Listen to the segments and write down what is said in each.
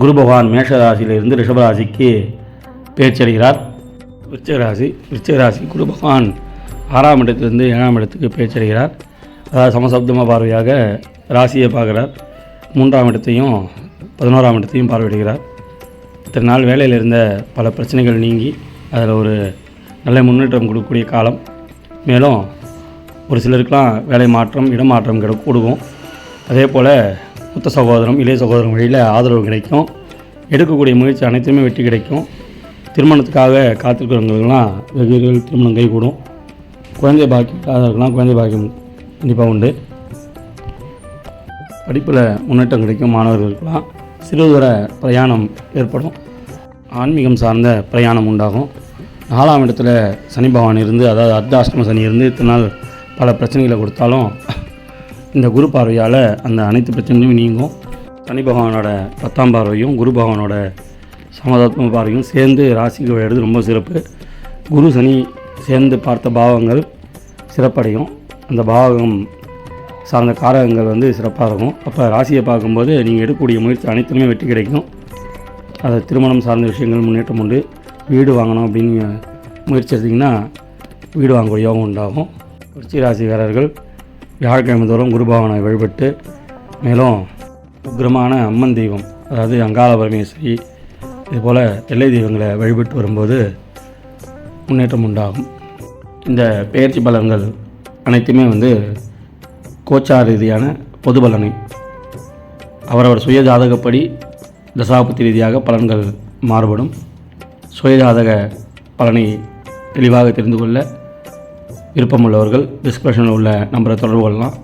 குரு பகவான் மேஷராசியிலிருந்து ரிஷபராசிக்கு பேச்சடைகிறார் விருச்சகராசி விருச்சகராசி குரு பகவான் ஆறாம் இடத்திலிருந்து ஏழாம் இடத்துக்கு பேச்சடைகிறார் அதாவது சமசப்தம பார்வையாக ராசியை பார்க்குறார். மூன்றாம் இடத்தையும் பதினோராம் இடத்தையும் பார்வையிடுகிறார். இத்தனை நாள் வேலையில் இருந்த பல பிரச்சனைகள் நீங்கி அதில் ஒரு நல்ல முன்னேற்றம் கொடுக்கக்கூடிய காலம். மேலும் ஒரு சிலருக்கெலாம் வேலை மாற்றம் இடமாற்றம் கிட கொடுக்கும் அதே போல் மூத்த சகோதரம் இளைய சகோதரம் வழியில் ஆதரவு கிடைக்கும். எடுக்கக்கூடிய முயற்சி அனைத்துமே வெற்றி கிடைக்கும். திருமணத்துக்காக காத்திருக்கிறவங்களுக்கெல்லாம் வெகு திருமணம் கைகூடும். குழந்தை பாக்கியம் இல்லாதவர்களுக்கெல்லாம் குழந்தை பாக்கியம் கண்டிப்பாக உண்டு. படிப்பில் முன்னேற்றம் கிடைக்கும் மாணவர்களுக்கெல்லாம் சிறுதூர பிரயாணம் ஏற்படும். ஆன்மீகம் சார்ந்த பிரயாணம் உண்டாகும். நாலாம் இடத்துல சனி பகவான் இருந்து அதாவது அர்த்தாஷ்டம சனி இருந்து இத்தனை நாள் பல பிரச்சனைகளை கொடுத்தாலும் இந்த குரு பார்வையால் அந்த அனைத்து பிரச்சனைகளும் நீங்கும். சனி பகவானோட பத்தாம் பார்வையும் குரு பகவானோட சமதாத்ம பார்வையும் சேர்ந்து ராசிக்கு விளையாடுறது ரொம்ப சிறப்பு. குரு சனி சேர்ந்து பார்த்த பாவங்கள் சிறப்படையும். அந்த பாவகம் சார்ந்த காரகங்கள் வந்து சிறப்பாக இருக்கும். அப்போ ராசியை பார்க்கும்போது நீங்கள் எடுக்கக்கூடிய முயற்சி அனைத்துமே வெற்றி கிடைக்கும். அதை திருமணம் சார்ந்த விஷயங்கள் முன்னேற்றம் உண்டு. வீடு வாங்கணும் அப்படின்னு முயற்சி எடுத்திங்கன்னா வீடு வாங்கக்கூடிய யோகம் உண்டாகும். விருச்சிக ராசிக்காரர்கள் வியாழக்கிழமை தோறும் குருபாவனை வழிபட்டு மேலும் உக்ரமான அம்மன் தெய்வம் அதாவது அங்காள பரமேஸ்வரி இதுபோல் எல்லை தெய்வங்களை வழிபட்டு வரும்போது முன்னேற்றம் உண்டாகும். இந்த பெயர்ச்சி பலன்கள் அனைத்துமே வந்து கோச்சார் ரீதியான பொது பலனை. அவரவர் சுய ஜாதகப்படி தசாபுத்தி ரீதியாக பலன்கள் மாறுபடும். சுயஜாதக பலனை தெளிவாக தெரிந்து கொள்ள விருப்பமுள்ளவர்கள் டிஸ்கிரிப்ஷனில் உள்ள நம்பரை தொடர்பு கொள்ளலாம்.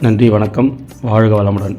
நன்றி வணக்கம். வாழ்க வளமுடன்.